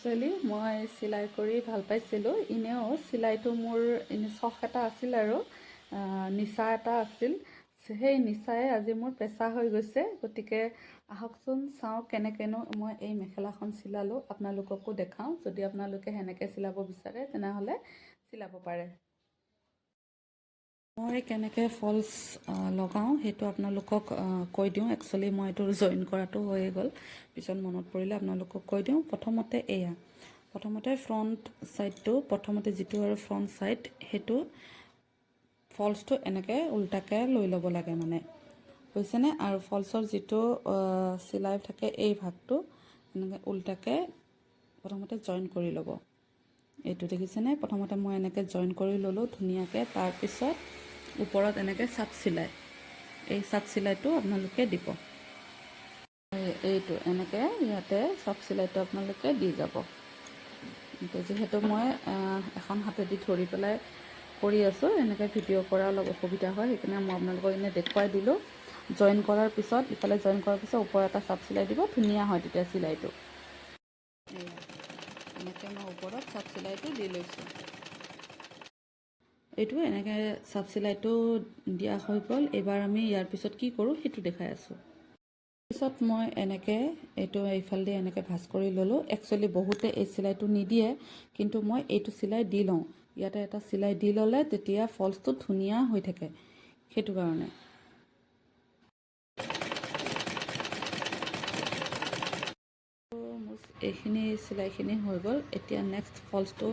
Actually মই চিলাই কৰি ভালো পাইছিলোঁ। এনেও চিলাইটো মোৰ এনে চখ এটা আছিল আৰু নিচা এটা আছিল। সেই নিচাই আজি মোৰ পেচা হৈ গৈছে। গতিকে আহকচোন, চাওঁ কেনেকৈনো মই এই মেখেলাখন চিলালোঁ। আপোনালোককো দেখাওঁ। যদি আপোনালোকে সেনেকৈ চিলাব বিচাৰে, তেনেহ'লে চিলাব পাৰে। মই কেনেকৈ ফলছ লগাওঁ, সেইটো আপোনালোকক কৈ দিওঁ। একচুৱেলি মই এইটো জইন কৰাটো হৈয়ে গ'ল। পিছত মনত পৰিলে আপোনালোকক কৈ দিওঁ। প্ৰথমতে এয়া। প্ৰথমতে ফ্ৰণ্ট ছাইডটো প্ৰথমতে যিটো আৰু ফ্ৰণ্ট ছাইড সেইটো ফলছটো এনেকৈ উল্টাকৈ লৈ ল'ব লাগে মানে। বুজিছেনে? আৰু ফলছৰ যিটো চিলাই থাকে এই ভাগটো এনেকৈ উল্টাকৈ প্ৰথমতে জইন কৰি ল'ব। এইটো দেখিছেনে? প্ৰথমতে মই এনেকৈ জইন কৰি ল'লোঁ ধুনীয়াকৈ। তাৰপিছত ওপৰত এনেকৈ চাপ চিলাই। এই চাপ চিলাইটো আপোনালোকে দিব। এইটো এনেকৈ ইয়াতে চাপ চিলাইটো আপোনালোকে দি যাব। যিহেতু মই এখন হাতেদি ধৰি পেলাই কৰি আছোঁ, এনেকৈ ভিডিঅ' কৰা অলপ অসুবিধা হয়, সেইকাৰণে মই আপোনালোকক এনেই দেখুৱাই দিলোঁ। জইন কৰাৰ পিছত, ইফালে জইন কৰাৰ পিছত ওপৰত এটা চাপ চিলাই দিব, ধুনীয়া হয় তেতিয়া চিলাইটো। এনেকৈ মই ওপৰত চাপ চিলাইটো দি লৈছোঁ। এইটো এনেকৈ চাপ চিলাইটো দিয়া হৈ গ'ল। এইবাৰ আমি ইয়াৰ পিছত কি কৰোঁ সেইটো দেখাই আছোঁ। পিছত মই এনেকৈ এইটো এইফালেদি এনেকৈ ভাঁজ কৰি ল'লোঁ। একচুৱেলি বহুতে এই চিলাইটো নিদিয়ে, কিন্তু মই এইটো চিলাই দি লওঁ। ইয়াতে এটা চিলাই দি ল'লে তেতিয়া ফলছটো ধুনীয়া হৈ থাকে সেইটো কাৰণে। এইখিনি, চিলাইখিনি হৈ গ'ল। এতিয়া নেক্সট ফলছটো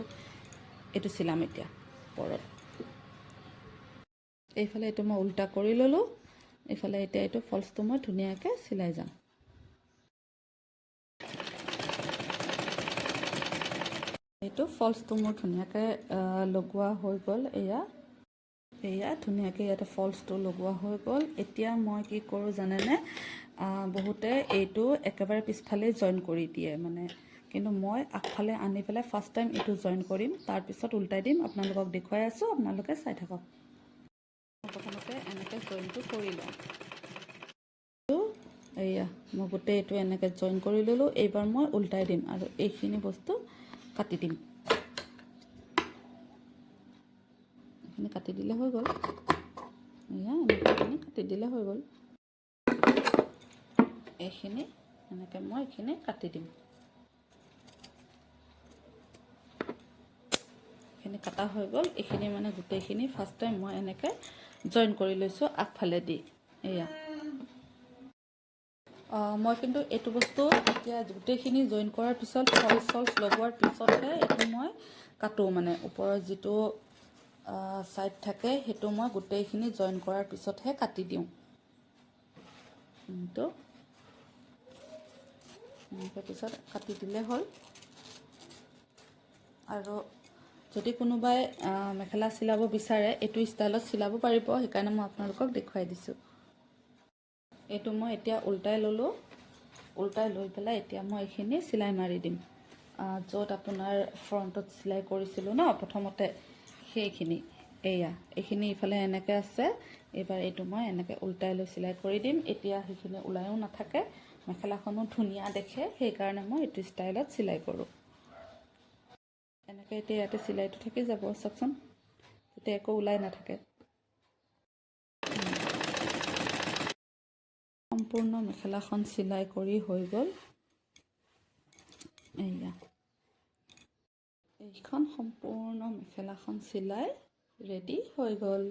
এইটো চিলাম এতিয়া ওপৰত এইফালে এইটো মই উল্টা কৰি ল'লোঁ। এইফালে এতিয়া এইটো ফলছটো মই ধুনীয়াকৈ চিলাই যাম। এইটো ফলছটো মোৰ ধুনীয়াকৈ লগোৱা হৈ গ'ল এয়া। এয়া ধুনীয়াকৈ ইয়াতে ফলছটো লগোৱা হৈ গ'ল। এতিয়া মই কি কৰোঁ জানেনে? বহুতে এইটো একেবাৰে পিছফালে জইন কৰি দিয়ে মানে। কিন্তু মই আগফালে আনি পেলাই ফাৰ্ষ্ট টাইম এইটো জইন কৰিম। তাৰপিছত উল্টাই দিম। আপোনালোকক দেখুৱাই আছোঁ। আপোনালোকে চাই থাকক। প্ৰথমতে এনেকৈ জইনটো কৰি লওঁ। এয়া মই গোটেই এইটো এনেকৈ জইন কৰি ল'লোঁ, এইবাৰ মই উল্টাই দিম আৰু এইখিনি বস্তু কাটি দিম। এইখিনি কাটি দিলে হৈ গ'ল। এয়া এনেকৈ কাটি দিলে হৈ গ'ল। এইখিনি, এনেকৈ মই এইখিনি কাটি দিম। এইখিনি কটা হৈ গ'ল। এইখিনি মানে গোটেইখিনি ফাৰ্ষ্ট টাইম মই এনেকৈ জইন কৰি লৈছোঁ আগফালে দি এয়া মই কিন্তু এইটো বস্তু এতিয়া গোটেইখিনি জইন কৰাৰ পিছত ফলছ চলছ লগোৱাৰ পিছতহে এইটো মই কাটোঁ মানে ওপৰৰ যিটো ছাইড থাকে সেইটো মই গোটেইখিনি জইন কৰাৰ পিছতহে কাটি দিওঁ। কিন্তু এনেকৈ পিছত কাটি দিলে হ'ল। আৰু যদি কোনোবাই মেখেলা চিলাব বিচাৰে, এইটো ষ্টাইলত চিলাব পাৰিব, সেইকাৰণে মই আপোনালোকক দেখুৱাই দিছোঁ। এইটো মই এতিয়া উল্টাই ল'লোঁ, উল্টাই লৈ পেলাই এতিয়া মই এইখিনি চিলাই মাৰি দিম। য'ত আপোনাৰ ফ্ৰণ্টত চিলাই কৰিছিলোঁ ন, প্ৰথমতে সেইখিনি, এয়া, এইখিনি ইফালে এনেকৈ আছে। এইবাৰ এইটো মই এনেকৈ উল্টাই লৈ চিলাই কৰি দিম। এতিয়া সেইখিনি ওলায়ো নাথাকে, মেখেলাখনো ধুনীয়া দেখে, সেইকাৰণে মই এইটো ষ্টাইলত চিলাই কৰোঁ। এনেকৈ এতিয়া ইয়াতে চিলাইটো থাকি যাব চাওকচোন। তেতিয়া একো ওলাই নাথাকে। সম্পূৰ্ণ মেখেলাখন চিলাই কৰি হৈ গ'ল। এয়া এইখন সম্পূৰ্ণ মেখেলাখন চিলাই ৰেডি হৈ গ'ল।